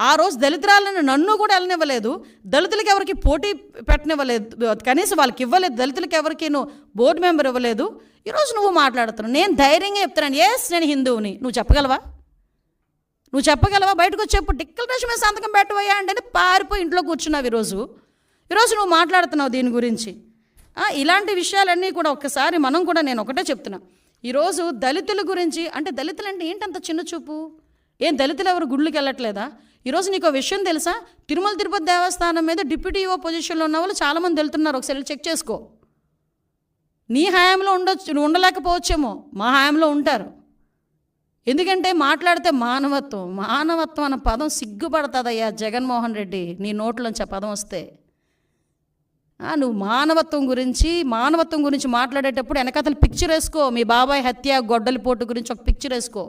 ఆ రోజు దళితురాలను నన్ను కూడా వెళ్ళనివ్వలేదు. దళితులకి ఎవరికి పోటీ పెట్టనివ్వలేదు. కనీసం వాళ్ళకి ఇవ్వలేదు. దళితులకి ఎవరికి నువ్వు బోర్డు మెంబర్ ఇవ్వలేదు. ఈరోజు నువ్వు మాట్లాడుతున్నావు. నేను ధైర్యంగా చెప్తున్నాను. ఎస్ నేను హిందువుని. నువ్వు చెప్పగలవా? నువ్వు చెప్పగలవా? బయటకు వచ్చి చెప్పు. డిక్లరేషన్ మీద సంతకం పెట్టవయ్యా అంటే పారిపోయి ఇంట్లో కూర్చున్నావు ఈరోజు ఈరోజు నువ్వు మాట్లాడుతున్నావు దీని గురించి. ఇలాంటి విషయాలన్నీ కూడా ఒక్కసారి మనం కూడా నేను ఒకటే చెప్తున్నా. ఈరోజు దళితుల గురించి అంటే దళితులు అంటే ఏంటంత చిన్న చూపు? ఏం దళితులు ఎవరు గుళ్ళకి వెళ్ళట్లేదా? ఈరోజు నీకు ఒక విషయం తెలుసా? తిరుమల తిరుపతి దేవస్థానం మీద డిప్యూటీ ఈఓ పొజిషన్లో ఉన్న వాళ్ళు చాలామంది వెళ్తున్నారు. ఒకసారి చెక్ చేసుకో. నీ హయాంలో ఉండొచ్చు నువ్వు ఉండలేకపోవచ్చేమో. మా హయాంలో ఉంటారు. ఎందుకంటే మాట్లాడితే మానవత్వం మానవత్వం అన్న పదం సిగ్గుపడుతుందయ్యా జగన్మోహన్ రెడ్డి. నీ నోట్లోంచి ఆ పదం వస్తే. నువ్వు మానవత్వం గురించి మానవత్వం గురించి మాట్లాడేటప్పుడు వెనకతలు పిక్చర్ వేసుకో. మీ బాబాయ్ హత్య గొడ్డలిపోటు గురించి ఒక పిక్చర్ వేసుకో.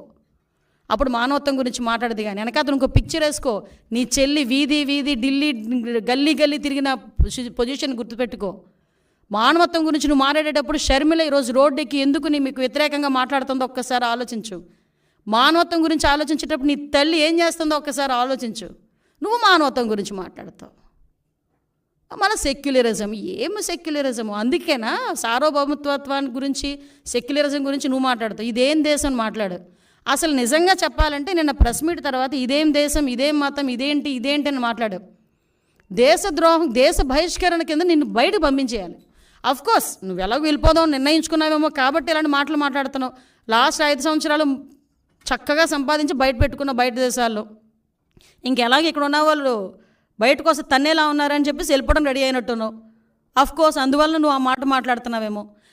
అప్పుడు మానవత్వం గురించి మాట్లాడదు కానీ వెనకతను ఇంకో పిక్చర్ వేసుకో. నీ చెల్లి వీధి వీధి ఢిల్లీ గల్లీ గల్లీ తిరిగిన పొజిషన్ గుర్తుపెట్టుకో. మానవత్వం గురించి నువ్వు మాట్లాడేటప్పుడు షర్మిల ఈరోజు రోడ్డుకి ఎందుకు నీ మీకు వ్యతిరేకంగా మాట్లాడుతుందో ఒక్కసారి ఆలోచించు. మానవత్వం గురించి ఆలోచించేటప్పుడు నీ తల్లి ఏం చేస్తుందో ఒక్కసారి ఆలోచించు. నువ్వు మానవత్వం గురించి మాట్లాడతావు. మన సెక్యులరిజం ఏం సెక్యులరిజం? అందుకేనా సార్వభౌమత్వాన్ని గురించి సెక్యులరిజం గురించి నువ్వు మాట్లాడతావు. ఇదేం దేశం మాట్లాడు. అసలు నిజంగా చెప్పాలంటే నిన్న ప్రెస్ మీట్ తర్వాత ఇదేం దేశం ఇదేం మతం ఇదేంటి ఇదేంటి అని మాట్లాడావు దేశద్రోహం దేశ బహిష్కరణ కింద నిన్ను బయటకు పంపించేయాలి. అఫ్ కోర్స్ నువ్వు ఎలాగో వెళ్ళిపోదాం నిర్ణయించుకున్నావేమో కాబట్టి ఇలాంటి మాటలు మాట్లాడుతున్నావు. లాస్ట్ ఐదు సంవత్సరాలు చక్కగా సంపాదించి బయట పెట్టుకున్న బయట దేశాల్లో. ఇంకెలాగ ఇక్కడ ఉన్న వాళ్ళు బయటకు వస్తే తన్నేలా ఉన్నారని చెప్పేసి వెళ్ళిపోవడం రెడీ అయినట్టున్నావు. అఫ్ కోర్స్ అందువల్ల నువ్వు ఆ మాట మాట్లాడుతున్నావేమో.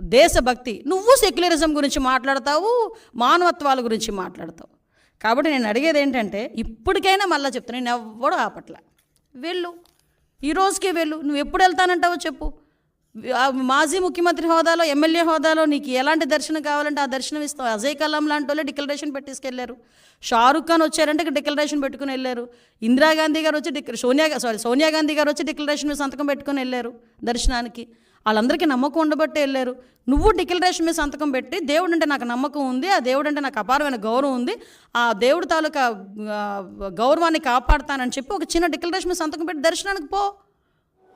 దేశభక్తి. నువ్వు సెక్యులరిజం గురించి మాట్లాడతావు మానవత్వాల గురించి మాట్లాడతావు. కాబట్టి నేను అడిగేది ఏంటంటే ఇప్పటికైనా మళ్ళీ చెప్తాను నేను ఎవ్వడూ ఆపట్ల. వెళ్ళు. ఈ రోజుకే వెళ్ళు. నువ్వు ఎప్పుడు వెళ్తానంటావో చెప్పు. మాజీ ముఖ్యమంత్రి హోదాలో ఎమ్మెల్యే హోదాలో నీకు ఎలాంటి దర్శనం కావాలంటే ఆ దర్శనం ఇస్తావు. అజయ్ కలాం లాంటి వాళ్ళే డిక్లరేషన్ పెట్టేసుకెళ్ళారు షారుఖ్ ఖాన్ వచ్చారంటే డిక్లరేషన్ పెట్టుకుని వెళ్ళారు. ఇందిరాగాంధీ గారు వచ్చి డిక్ సోనియా సారీ సోనియా గాంధీ గారు వచ్చి డిక్లరేషన్ మీద సంతకం పెట్టుకుని వెళ్ళారు దర్శనానికి. వాళ్ళందరికీ నమ్మకం ఉండబట్టే వెళ్ళారు. నువ్వు డిక్లరేషన్ మీద సంతకం పెట్టి దేవుడు అంటే నాకు నమ్మకం ఉంది ఆ దేవుడు అంటే నాకు అపారమైన గౌరవం ఉంది ఆ దేవుడు తాలూకా గౌరవాన్ని కాపాడుతానని చెప్పి ఒక చిన్న డిక్లరేషన్ మీద సంతకం పెట్టి దర్శనానికి పో.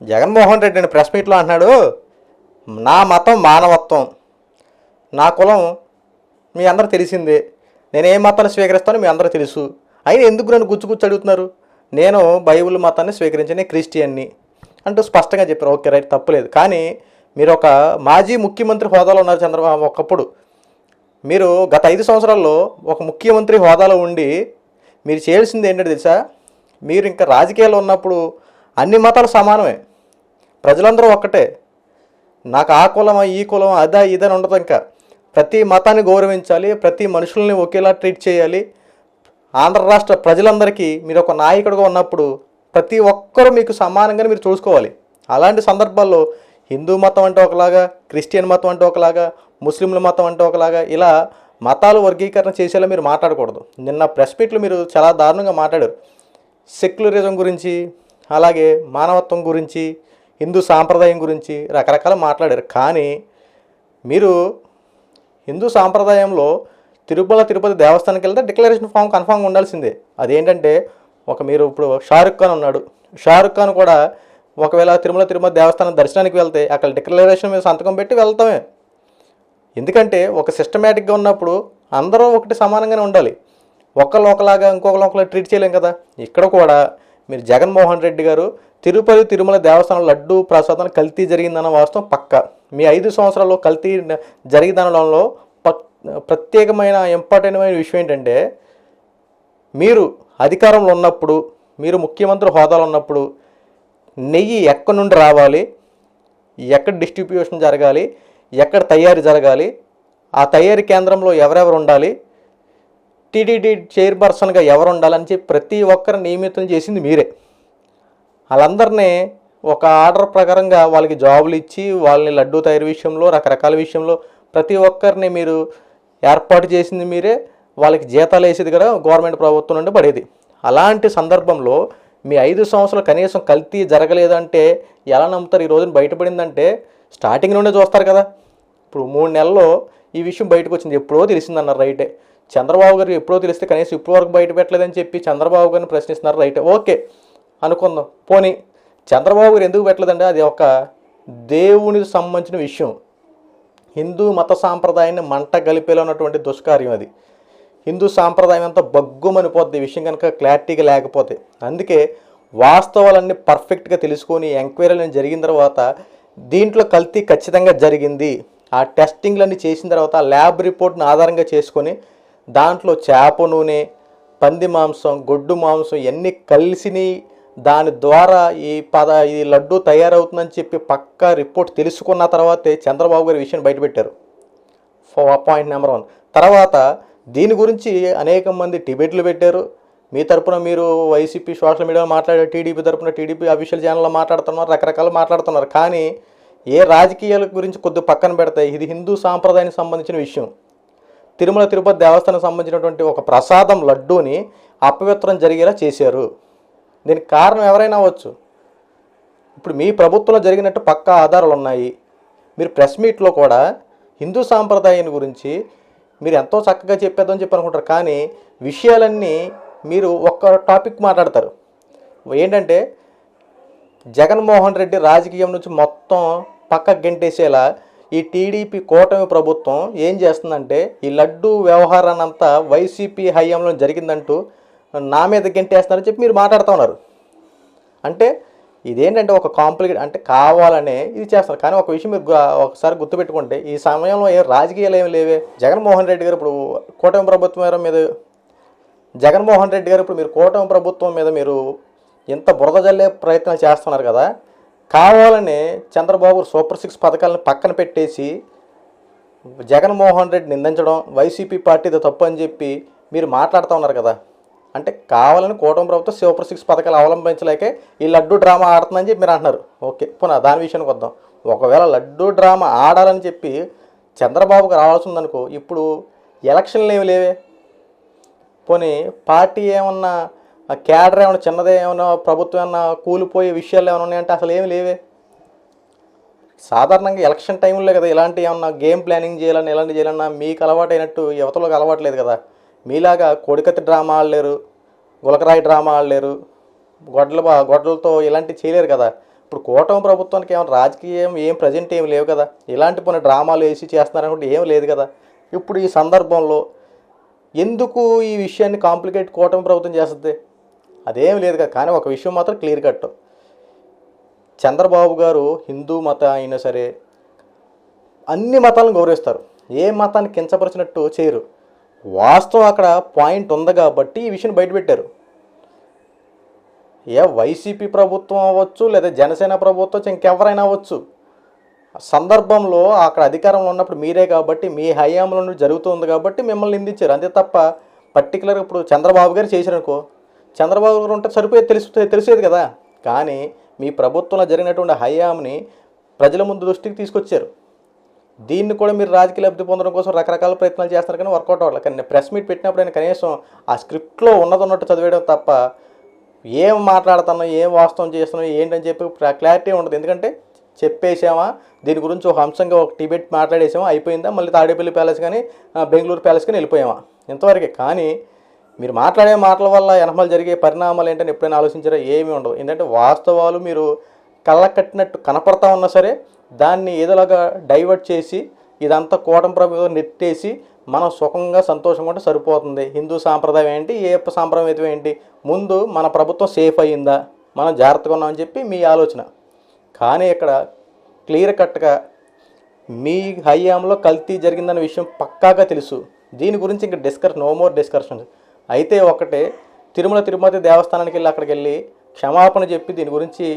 జగన్మోహన్ రెడ్డి నేను ప్రెస్ మీట్లో అంటున్నాడు నా మతం మానవత్వం. నా కులం మీ అందరూ తెలిసిందే. నేను ఏ మతాన్ని స్వీకరిస్తానో మీ అందరూ తెలుసు. అయినా ఎందుకు నన్ను గుచ్చు అడుగుతున్నారు? నేను బైబిల్ మతాన్ని స్వీకరించిన క్రిస్టియన్ని. అంటూ స్పష్టంగా చెప్పారు. ఓకే రైట్ తప్పులేదు. కానీ మీరు ఒక మాజీ ముఖ్యమంత్రి హోదాలో ఉన్నారు చంద్రబాబు ఒకప్పుడు. మీరు గత ఐదు సంవత్సరాల్లో ఒక ముఖ్యమంత్రి హోదాలో ఉండి మీరు చేయాల్సింది ఏంటంటే తెలుసా? మీరు ఇంకా రాజకీయాల్లో ఉన్నప్పుడు అన్ని మతాలు సమానమే. ప్రజలందరూ ఒక్కటే. నాకు ఆ కులమా ఈ కులం అదా ఇదని ఉండదు ఇంకా. ప్రతి మతాన్ని గౌరవించాలి ప్రతి మనుషుల్ని ఒకేలా ట్రీట్ చేయాలి. ఆంధ్ర రాష్ట్ర ప్రజలందరికీ మీరు ఒక నాయకుడిగా ఉన్నప్పుడు ప్రతి ఒక్కరూ మీకు సమానంగానే మీరు చూసుకోవాలి. అలాంటి సందర్భాల్లో హిందూ మతం అంటే ఒకలాగా క్రిస్టియన్ మతం అంటే ఒకలాగా ముస్లింల మతం అంటే ఒకలాగా ఇలా మతాలు వర్గీకరణ చేసేలా మీరు మాట్లాడకూడదు. నిన్న ప్రెస్ మీట్లు మీరు చాలా దారుణంగా మాట్లాడారు. సెక్యులరిజం గురించి అలాగే మానవత్వం గురించి హిందూ సాంప్రదాయం గురించి రకరకాల మాట్లాడారు. కానీ మీరు హిందూ సాంప్రదాయంలో తిరుమల తిరుపతి దేవస్థానానికి వెళ్తే డిక్లరేషన్ ఫామ్ కన్ఫామ్గా ఉండాల్సిందే. అదేంటంటే ఒక మీరు ఇప్పుడు షారుఖ్ ఖాన్ ఉన్నాడు. షారుఖ్ ఖాన్ కూడా ఒకవేళ తిరుమల తిరుమల దేవస్థానం దర్శనానికి వెళ్తే అక్కడ డిక్లరేషన్ మీద సంతకం పెట్టి వెళ్తామే. ఎందుకంటే ఒక సిస్టమేటిక్గా ఉన్నప్పుడు అందరూ ఒకటి సమానంగానే ఉండాలి. ఒకళ్ళు ఒకలాగా ఇంకొకరు ఒకలా ట్రీట్ చేయలేం కదా. ఇక్కడ కూడా మీరు జగన్మోహన్ రెడ్డి గారు తిరుపతి తిరుమల దేవస్థానం లడ్డు ప్రసాదం కల్తీ జరిగిందన్న వాస్తవం పక్క. మీ ఐదు సంవత్సరాల్లో కల్తీ జరిగిందనడంలో ప్రత్యేకమైన ఇంపార్టెంట్ విషయం ఏంటంటే మీరు అధికారంలో ఉన్నప్పుడు మీరు ముఖ్యమంత్రి హోదాలో ఉన్నప్పుడు నెయ్యి ఎక్కడి నుండి రావాలి? ఎక్కడ డిస్ట్రిబ్యూషన్ జరగాలి? ఎక్కడ తయారీ జరగాలి? ఆ తయారీ కేంద్రంలో ఎవరెవరు ఉండాలి? టీడీడీ చైర్పర్సన్గా ఎవరు ఉండాలని చెప్పి ప్రతి ఒక్కరిని నియమితం చేసింది మీరే. వాళ్ళందరినీ ఒక ఆర్డర్ ప్రకారంగా వాళ్ళకి జాబులు ఇచ్చి వాళ్ళని లడ్డూ తయారీ విషయంలో రకరకాల విషయంలో ప్రతి ఒక్కరిని మీరు ఏర్పాటు చేసింది మీరే. వాళ్ళకి జీతాలు వేసేది కూడా గవర్నమెంట్ ప్రభుత్వం నుండి పడేది. అలాంటి సందర్భంలో మీ ఐదు సంవత్సరాలు కనీసం కల్తీ జరగలేదంటే ఎలా నమ్ముతారు? ఈ రోజున బయటపడిందంటే స్టార్టింగ్ నుండే చూస్తారు కదా. ఇప్పుడు మూడు నెలల్లో ఈ విషయం బయటకు వచ్చింది. ఎప్పుడో తెలిసిందన్నారు రైటే. చంద్రబాబు గారు ఎప్పుడో తెలిస్తే కనీసం ఇప్పుడు వరకు బయట పెట్టలేదని చెప్పి చంద్రబాబు గారిని ప్రశ్నిస్తున్నారు రైటే. ఓకే అనుకుందాం. పోనీ చంద్రబాబు గారు ఎందుకు పెట్టలేదంటే అది ఒక దేవునికి సంబంధించిన విషయం. హిందూ మత సాంప్రదాయాన్ని మంట గలిపేలో ఉన్నటువంటి దుష్కార్యం అది. హిందూ సాంప్రదాయం అంతా బగ్గుమనిపోద్ది విషయం కనుక క్లారిటీగా లేకపోతే. అందుకే వాస్తవాలన్నీ పర్ఫెక్ట్గా తెలుసుకొని ఎంక్వైరీలు జరిగిన తర్వాత దీంట్లో కల్తీ ఖచ్చితంగా జరిగింది. ఆ టెస్టింగ్లన్నీ చేసిన తర్వాత ల్యాబ్ రిపోర్ట్ని ఆధారంగా చేసుకొని దాంట్లో చేప నూనె పంది మాంసం గొడ్డు మాంసం ఇవన్నీ కలిసిని దాని ద్వారా ఈ పద ఈ లడ్డు తయారవుతుందని చెప్పి పక్కా రిపోర్ట్ తెలుసుకున్న తర్వాతే చంద్రబాబు గారి విషయం బయటపెట్టారు. Point number one. తర్వాత దీని గురించి అనేక మంది టిబెట్లు పెట్టారు. మీ తరపున మీరు వైసీపీ సోషల్ మీడియాలో మాట్లాడే టీడీపీ తరపున టీడీపీ అఫీషియల్ ఛానల్లో మాట్లాడుతున్నారు రకరకాలు మాట్లాడుతున్నారు. కానీ ఏ రాజకీయాల గురించి కొద్ది పక్కన పెడతాయి ఇది హిందూ సాంప్రదాయానికి సంబంధించిన విషయం. తిరుమల తిరుపతి దేవస్థానం సంబంధించినటువంటి ఒక ప్రసాదం లడ్డూని అపవిత్రం జరిగేలా చేశారు. దీనికి కారణం ఎవరైనా అవ్వచ్చు. ఇప్పుడు మీ ప్రభుత్వంలో జరిగినట్టు పక్కా ఆధారాలు ఉన్నాయి. మీరు ప్రెస్ మీట్లో కూడా హిందూ సాంప్రదాయాన్ని గురించి మీరు ఎంతో చక్కగా చెప్పేదని చెప్పి అనుకుంటారు. కానీ విషయాలన్నీ మీరు ఒక్క టాపిక్ మాట్లాడతారు. ఏంటంటే జగన్మోహన్ రెడ్డి రాజకీయం నుంచి మొత్తం పక్క గెంటేసేలా ఈ టీడీపీ కూటమి ప్రభుత్వం ఏం చేస్తుందంటే ఈ లడ్డు వ్యవహారాన్ని అంతా వైసీపీ హయాంలో జరిగిందంటూ నా మీద గెంటేస్తున్నారని చెప్పి మీరు మాట్లాడుతూ ఉన్నారు. అంటే ఇదేంటంటే ఒక కాంప్లికేట్ అంటే కావాలనే ఇది చేస్తారు. కానీ ఒక విషయం మీరు ఒకసారి గుర్తుపెట్టుకుంటే ఈ సమయంలో ఏ రాజకీయాలు ఏమి లేవే. జగన్మోహన్ రెడ్డి గారు ఇప్పుడు కూటమి ప్రభుత్వం మీద జగన్మోహన్ రెడ్డి గారు ఇప్పుడు మీరు కూటమి ప్రభుత్వం మీద మీరు ఇంత బురద జల్లే ప్రయత్నం చేస్తున్నారు కదా. కావాలని చంద్రబాబు సూపర్ సిక్స్ పథకాలను పక్కన పెట్టేసి జగన్మోహన్ రెడ్డి నిందించడం వైసీపీ పార్టీది తప్పు అని చెప్పి మీరు మాట్లాడుతూ ఉన్నారు కదా. అంటే కావాలని కూటమి ప్రభుత్వం సూపర్ సిక్స్ పథకాలు అవలంబించలేకే ఈ లడ్డు డ్రామా ఆడుతుందని చెప్పి మీరు అంటున్నారు. ఓకే పునః దాని విషయానికి వద్దాం. ఒకవేళ లడ్డు డ్రామా ఆడాలని చెప్పి చంద్రబాబుకి రావాల్సి ఉందనుకో ఇప్పుడు ఎలక్షన్లు ఏమి లేవే. పోనీ పార్టీ ఏమన్నా క్యాడర్ ఏమైనా చిన్నదే ఏమైనా ప్రభుత్వం ఏమన్నా కూలిపోయే విషయాలు ఏమైనా ఉన్నాయంటే అసలు ఏమి లేవే. సాధారణంగా ఎలక్షన్ టైంలో కదా ఇలాంటి ఏమన్నా గేమ్ ప్లానింగ్ చేయాలని ఇలాంటి చేయాలన్నా మీకు అలవాటు అయినట్టు యువతలకు అలవాటు లేదు కదా. మీలాగా కోడికత్తి డ్రామా ఆడలేరు గులకరాయి డ్రామా ఆడలేరు గొడ్డల బా- గొడ్డలతో ఇలాంటివి చేయలేరు కదా. ఇప్పుడు కూటమి ప్రభుత్వానికి ఏమైనా రాజకీయం ఏం ప్రజెంట్ ఏం లేవు కదా. ఇలాంటి కొన్ని డ్రామాలు వేసి చేస్తున్నారనుకుంటే ఏం లేదు కదా. ఇప్పుడు ఈ సందర్భంలో ఎందుకు ఈ విషయాన్ని కాంప్లికేట్ కూటమి ప్రభుత్వం చేస్తుంది? అదేం లేదు కదా. కానీ ఒక విషయం మాత్రం క్లియర్ కట్. చంద్రబాబు గారు హిందూ మత అయినా సరే అన్ని మతాలను గౌరవిస్తారు. ఏ మతాన్ని కించపరిచినట్టు చేయరు. వాస్తవం అక్కడ పాయింట్ ఉంది కాబట్టి ఈ విషయం బయటపెట్టారు ఏ వైసీపీ ప్రభుత్వం అవ్వచ్చు లేదా జనసేన ప్రభుత్వం వచ్చి ఇంకెవరైనా అవ్వచ్చు. సందర్భంలో అక్కడ అధికారంలో ఉన్నప్పుడు మీరే కాబట్టి మీ హయాంలో జరుగుతుంది కాబట్టి మిమ్మల్ని నిందించారు. అంతే తప్ప పర్టికులర్గా ఇప్పుడు చంద్రబాబు గారు చేశారనుకో చంద్రబాబు గారు ఉంటే సరిపోయేది తెలుసు తెలిసేది కదా. కానీ మీ ప్రభుత్వంలో జరిగినటువంటి హయాంని ప్రజల ముందు దృష్టికి తీసుకొచ్చారు. దీన్ని కూడా మీరు రాజకీయ లబ్ధి పొందడం కోసం రకరకాల ప్రయత్నాలు చేస్తారు కానీ వర్కౌట్ అవ్వాలి కానీ ప్రెస్ మీట్ పెట్టినప్పుడు ఆయన కనీసం ఆ స్క్రిప్ట్లో ఉన్నది ఉన్నట్టు చదివేయడం తప్ప ఏం మాట్లాడుతున్నాం ఏం వాస్తవం చేస్తున్నాం ఏంటని చెప్పి క్లారిటీ ఉండదు. ఎందుకంటే చెప్పేసామా దీని గురించి ఒక అంశంగా ఒక టిబెట్ మాట్లాడేసామా అయిపోయిందా? మళ్ళీ తాడేపల్లి ప్యాలెస్ కానీ బెంగళూరు ప్యాలెస్ కానీ వెళ్ళిపోయామా? ఇంతవరకే. కానీ మీరు మాట్లాడే మాటల వల్ల వెనకాల జరిగే పరిణామాలు ఏంటని ఎప్పుడైనా ఆలోచించారా? ఏమీ ఉండవు ఏంటంటే వాస్తవాలు మీరు కళ్ళ కట్టినట్టు కనపడతా ఉన్నా సరే దాన్ని ఏదోలాగా డైవర్ట్ చేసి ఇదంతా కూటమి ప్రభుత్వం నెట్టేసి మనం సుఖంగా సంతోషంగా ఉంటే సరిపోతుంది. హిందూ సాంప్రదాయం ఏంటి? ఏ సాంప్రదాయం ఏంటి? ముందు మన ప్రభుత్వం సేఫ్ అయ్యిందా? మనం జాగ్రత్తగా ఉన్నామని చెప్పి మీ ఆలోచన. కానీ ఇక్కడ క్లియర్ కట్గా మీ హయాంలో కల్తీ జరిగిందన్న విషయం పక్కాగా తెలుసు. దీని గురించి ఇంకా డిస్కస్ నో మోర్ డిస్కషన్స్ అయితే ఒకటే తిరుమల తిరుపతి దేవస్థానానికి వెళ్ళి అక్కడికి వెళ్ళి క్షమాపణ చెప్పి దీని గురించి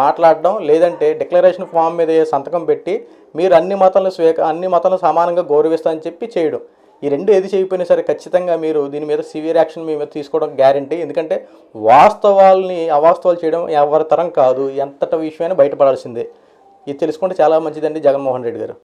మాట్లాడడం లేదంటే డిక్లరేషన్ ఫామ్ మీద సంతకం పెట్టి మీరు అన్ని మతాలను స్వీక అన్ని మతాలను సమానంగా గౌరవిస్తామని చెప్పి చేయడం. ఈ రెండు ఏది చేయకపోయినా సరే ఖచ్చితంగా మీరు దీని మీద సివియర్ యాక్షన్ మీ మీద తీసుకోవడం గ్యారంటీ. ఎందుకంటే వాస్తవాల్ని అవాస్తవాలు చేయడం ఎవరి తరం కాదు. ఎంతటి విషయమైనా బయటపడాల్సిందే. ఇది తెలుసుకుంటే చాలా మంచిదండి జగన్మోహన్ రెడ్డి గారు.